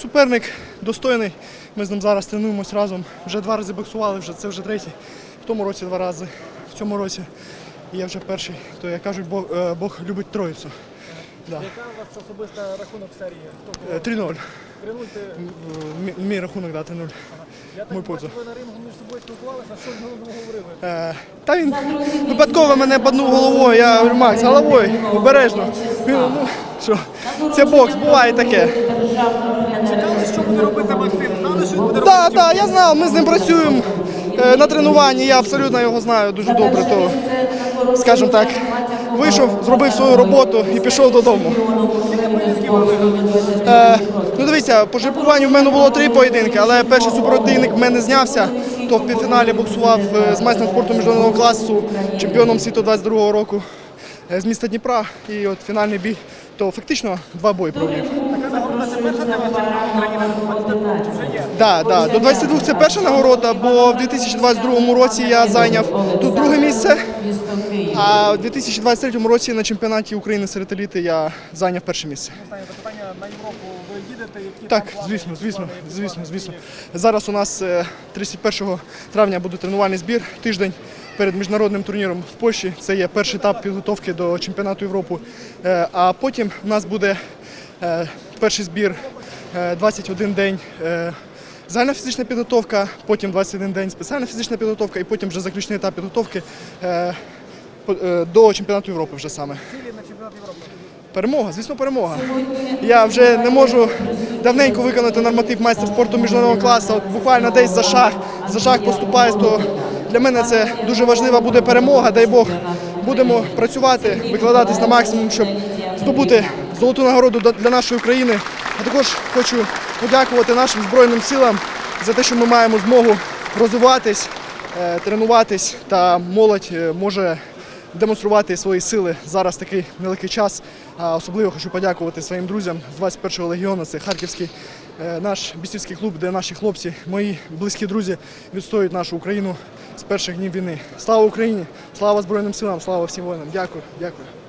суперник достойний. Ми з ним зараз тренуємось разом. Вже два рази боксували, вже це вже третій. В тому році два рази, в цьому році я вже перший. То як кажуть, Бог, е, Бог любить троїцю. Да. Яка у вас особиста рахунок в серії? Хто Е, 3-0. тренуйте? Мій- Мій рахунок да, 3-0. Я Мой так позов. бачу, ви на рингу між собою спілкувалися, що одному говорили? Е, Та він випадково мене паднув головою. Я говорю, Макс, головою, обережно. Він, ну, що, це бокс, буває таке. Чекали, що буде робити Максим? Знали, що буде Так, так, я знав, ми з ним працюємо е, на тренуванні, я абсолютно його знаю дуже добре. То, скажімо так, вийшов, зробив свою роботу і пішов додому. Е, ну дивіться, по жеребкуванню в мене було три поєдинки, але перший супротивник в мене знявся. То в півфіналі боксував е, з майстром спорту міжнародного класу, чемпіоном світу 22-го року е, з міста Дніпра. І от фінальний бій, то фактично два бої провів. Є? Да. До 22 це перша нагорода, бо в 2022 році я зайняв тут друге місце, а в 2023 році на чемпіонаті України серед еліти я зайняв перше місце. Так, звісно, звісно, звісно, звісно. Зараз у нас е, 31 травня буде тренувальний збір, тиждень перед міжнародним турніром в Польщі. Це є перший етап підготовки до чемпіонату Європи. Е, А потім у нас буде е, перший збір е, 21 день. е, Загальна фізична підготовка, потім 21 день спеціальна фізична підготовка і потім вже заключний етап підготовки до чемпіонату Європи вже саме. Цілі на чемпіонат Європи. Перемога, звісно, перемога. Я вже не можу давненько виконати норматив майстер спорту міжнародного класу. Буквально десь за шаг, за шаг поступаюсь, то для мене це дуже важлива буде перемога. Дай Бог, будемо працювати, викладатись на максимум, щоб здобути золоту нагороду для нашої країни. А також хочу подякувати нашим збройним силам за те, що ми маємо змогу розвиватись, е, тренуватись та молодь е, може демонструвати свої сили зараз такий нелегкий час. Особливо хочу подякувати своїм друзям з 21-го легіону. Це Харківський е, наш бійцівський клуб, де наші хлопці, мої близькі друзі відстоюють нашу Україну з перших днів війни. Слава Україні! Слава Збройним силам! Слава всім воїнам! Дякую, дякую.